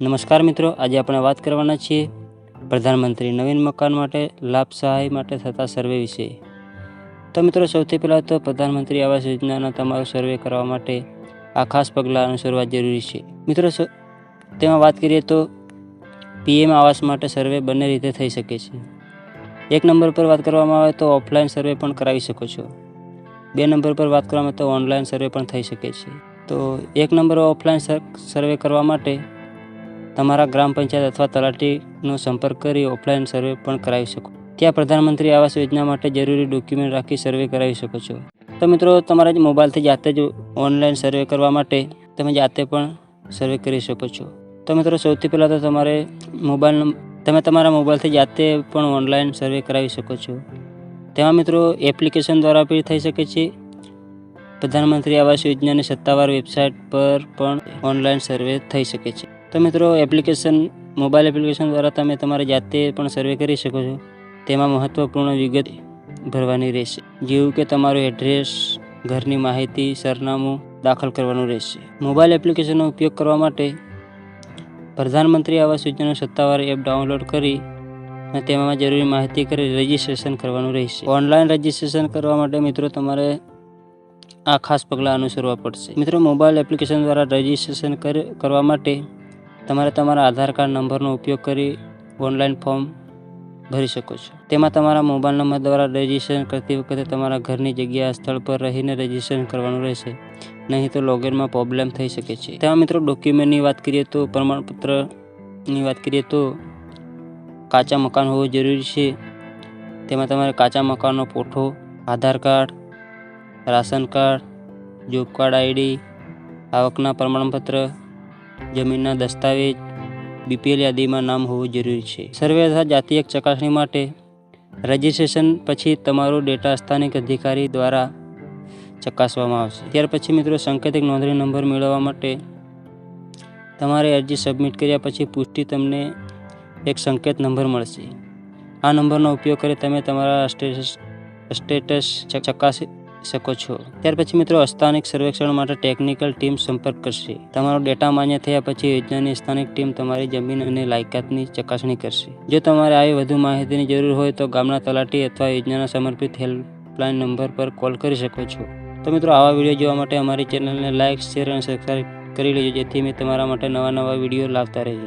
નમસ્કાર મિત્રો, આજે આપણે વાત કરવાના છીએ પ્રધાનમંત્રી નવીન મકાન માટે લાભ સહાય માટે થતા સર્વે વિશે. તો મિત્રો, સૌથી પહેલાં તો પ્રધાનમંત્રી આવાસ યોજનાના તમારો સર્વે કરવા માટે આ ખાસ પગલાં અનુસરવા જરૂરી છે. મિત્રો તેમાં વાત કરીએ તો પીએમ આવાસ માટે સર્વે બંને રીતે થઈ શકે છે. એક નંબર પર વાત કરવામાં આવે તો ઓફલાઈન સર્વે પણ કરાવી શકો છો. બે નંબર પર વાત કરવામાં આવે તો ઓનલાઈન સર્વે પણ થઈ શકે છે. તો એક નંબર ઓફલાઈન સર્વે કરવા માટે તમારા ગ્રામ પંચાયત અથવા તલાટીનો સંપર્ક કરી ઓફલાઈન સર્વે પણ કરાવી શકો. ત્યાં પ્રધાનમંત્રી આવાસ યોજના માટે જરૂરી ડોક્યુમેન્ટ રાખી સર્વે કરાવી શકો છો. તો મિત્રો, તમારા જ મોબાઈલથી જાતે જ ઓનલાઈન સર્વે કરવા માટે તમે જાતે પણ સર્વે કરી શકો છો. તો મિત્રો, સૌથી પહેલાં તો તમારે મોબાઈલ તમે તમારા મોબાઈલથી જાતે પણ ઓનલાઈન સર્વે કરાવી શકો છો. તેમાં મિત્રો એપ્લિકેશન દ્વારા બી થઈ શકે છે. પ્રધાનમંત્રી આવાસ યોજનાની સત્તાવાર વેબસાઇટ પર પણ ઓનલાઈન સર્વે થઈ શકે છે. તો મિત્રો એપ્લિકેશન મોબાઈલ એપ્લિકેશન દ્વારા તમે તમારી જાતે પણ સર્વે કરી શકો છો. તેમાં મહત્ત્વપૂર્ણ વિગત ભરવાની રહેશે. જેવું કે તમારું એડ્રેસ ઘરની માહિતી, સરનામું દાખલ કરવાનું રહેશે. મોબાઈલ એપ્લિકેશનનો ઉપયોગ કરવા માટે પ્રધાનમંત્રી આવાસ યોજનાનો સત્તાવાર એપ ડાઉનલોડ કરી અને તેમાં જરૂરી માહિતી કરી રજિસ્ટ્રેશન કરવાનું રહેશે. ઓનલાઈન રજિસ્ટ્રેશન કરવા માટે મિત્રો, તમારે આ ખાસ પગલાં અનુસરવા પડશે. મિત્રો મોબાઈલ એપ્લિકેશન દ્વારા રજિસ્ટ્રેશન કર- કરવા માટે તમારે તમારા આધાર કાર્ડ નંબરનો ઉપયોગ કરી ઓનલાઈન ફોર્મ ભરી શકો છો. તેમાં તમારા મોબાઈલ નંબર દ્વારા રજિસ્ટ્રેશન કરતી વખતે તમારા ઘરની જગ્યા, સ્થળ પર રહીને રજિસ્ટ્રેશન કરવાનું રહેશે. નહીં તો લોગિનમાં પ્રોબ્લેમ થઈ શકે છે. તેમાં મિત્રો ડોક્યુમેન્ટની વાત કરીએ તો, પ્રમાણપત્રની વાત કરીએ તો, કાચા મકાન હોવું જરૂરી છે. તેમાં તમારે કાચા મકાનનો photo Aadhaar card, ration card job card ID આવકના પ્રમાણપત્ર જમીનના દસ્તાવેજ બીપીએલ યાદીમાં નામ હોવું જરૂરી છે. સર્વે તથા જાતીય ચકાસણી માટે રજિસ્ટ્રેશન પછી તમારો ડેટા સ્થાનિક અધિકારી દ્વારા ચકાસવામાં આવશે. ત્યાર પછી મિત્રો સંકેતિક નોંધણી નંબર મેળવવા માટે તમારે અરજી સબમિટ કર્યા પછી પુષ્ટિ તમને એક સંકેત નંબર મળશે. આ નંબરનો ઉપયોગ કરી તમે તમારા સ્ટેટસ સ્ટેટસ ચકાસી શકો છો. ત્યાર પછી મિત્રો સ્થાનિક સર્વેક્ષણ માટે ટેકનિકલ ટીમ સંપર્ક કરશે. તમારો ડેટા માન્ય થયા પછી યોજનાની સ્થાનિક ટીમ તમારી જમીન અને લાયકાતની ચકાસણી કરશે. જો તમારે આવી વધુ માહિતીની જરૂર હોય તો ગામના તલાટી અથવા યોજનાના સમર્પિત હેલ્પલાઇન નંબર પર કોલ કરી શકો છો. તો મિત્રો, આવા વીડિયો જોવા માટે અમારી ચેનલને લાઇક શેર અને સબસ્ક્રાઈબ કરી લેજો, જેથી મેં તમારા માટે નવા નવા વીડિયો લાવતા રહીએ.